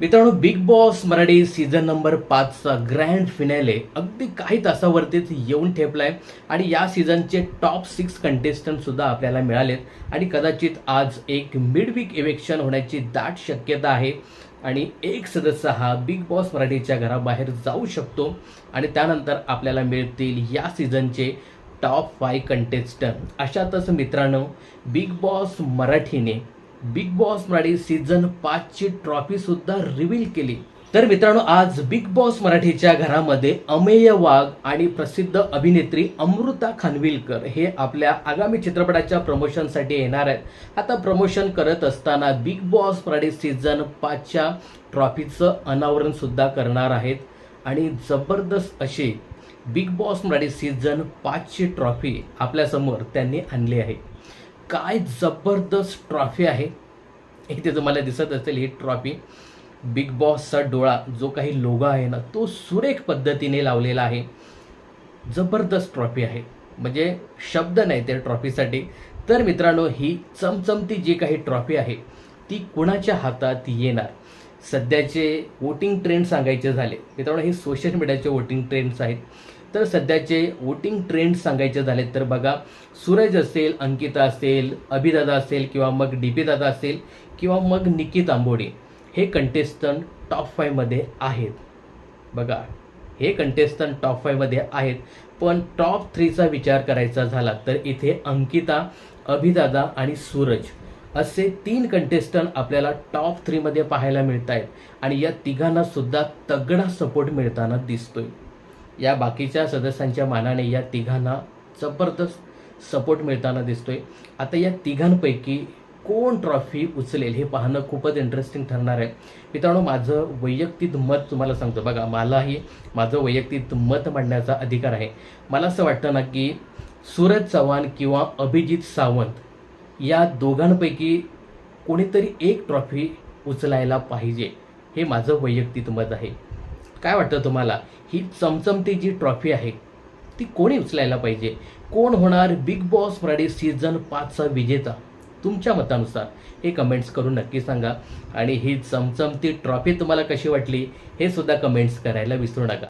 मित्रांनो Bigg Boss Marathi season number पाचचा grand finale अगदी काही तासावरतीच येऊन ठेपलाय. आणि या सीझनचे टॉप सिक्स कंटेस्टंटसुद्धा आपल्याला मिळालेत. आणि कदाचित आज एक मिड वीक इलेक्शन होण्याची दाट शक्यता आहे. आणि एक सदस्य हा बिग बॉस मराठीच्या घराबाहेर जाऊ शकतो. आणि त्यानंतर आपल्याला मिळतील या सीझनचे टॉप फाय कंटेस्टंट अशातच मित्रांनो बिग बॉस मराठीने बिग बॉस मराठी सीझन पाचची ट्रॉफी सुद्धा रिव्हील केली. तर मित्रांनो आज बिग बॉस मराठीच्या घरामध्ये अमेय वाघ आणि प्रसिद्ध अभिनेत्री अमृता खानविलकर हे आपल्या आगामी चित्रपटाच्या प्रमोशनसाठी येणार आहेत. आता प्रमोशन करत असताना बिग बॉस मराठी सीझन पाचच्या ट्रॉफीचं अनावरणसुद्धा करणार आहेत. आणि जबरदस्त अशी बिग बॉस मराठी सीझन पाचची ट्रॉफी आपल्यासमोर त्यांनी आणली आहे. काय जबरदस्त ट्रॉफी आहे. इथे तुम्हाला दिसत असेल ही ट्रॉफी. बिग बॉसचा डोळा जो काही लोगो आहे ना तो सुरेख पद्धतीने लावलेला आहे. जबरदस्त ट्रॉफी आहे. म्हणजे शब्द नाही त्या ट्रॉफीसाठी. तर मित्रांनो ही चमचमती जी काही ट्रॉफी आहे ती कुणाच्या हातात येणार? सध्याचे वोटिंग ट्रेंड सांगायचे झाले मित्रांनो हे सोशल मीडियाचे वोटिंग ट्रेंड्स आहेत. तर सध्याचे वोटिंग ट्रेंड सांगायचे झाले तर बघा सूरज असेल अंकिता असेल अभिदादा असेल किंवा मग डी पी दादा असेल किंवा मग निकित आंबोडे हे कंटेस्टंट टॉप फायमध्ये आहेत. बघा हे कंटेस्टंट टॉप फायमध्ये आहेत. पण टॉप थ्रीचा विचार करायचा झाला तर इथे अंकिता अभिदादा आणि सूरज. असे तीन कंटेस्टंट आपल्याला टॉप थ्रीमध्ये पाहायला मिळत आहेत आणि या तिघांना सुद्धा तगडा सपोर्ट मिळताना दिसतोय. या बाकीच्या सदस्यांच्या मानाने या तिघांना जबरदस्त सपोर्ट मिळताना दिसतोय. आता या तिघांपैकी कोण ट्रॉफी उचलेल हे पाहणं खूपच इंटरेस्टिंग ठरणार आहे. मित्रांनो माझं वैयक्तिक मत तुम्हाला सांगतो. बघा मलाही माझं वैयक्तिक मत मांडण्याचा अधिकार आहे. मला असं वाटतं ना की सूरज चव्हाण किंवा अभिजित सावंत या दोघांपैकी कोणीतरी एक ट्रॉफी उचलायला पाहिजे हे माझं वैयक्तिक मत आहे. काय वाटतं तुम्हाला? ही चमचमती जी ट्रॉफी आहे ती कोणी उचलायला पाहिजे? कोण होणार बिग बॉस मराठी सीझन पाचचा विजेता? तुमच्या मतानुसार हे कमेंट्स करून नक्की सांगा. आणि ही चमचमती ट्रॉफी तुम्हाला कशी वाटली हे सुद्धा कमेंट्स करायला विसरू नका.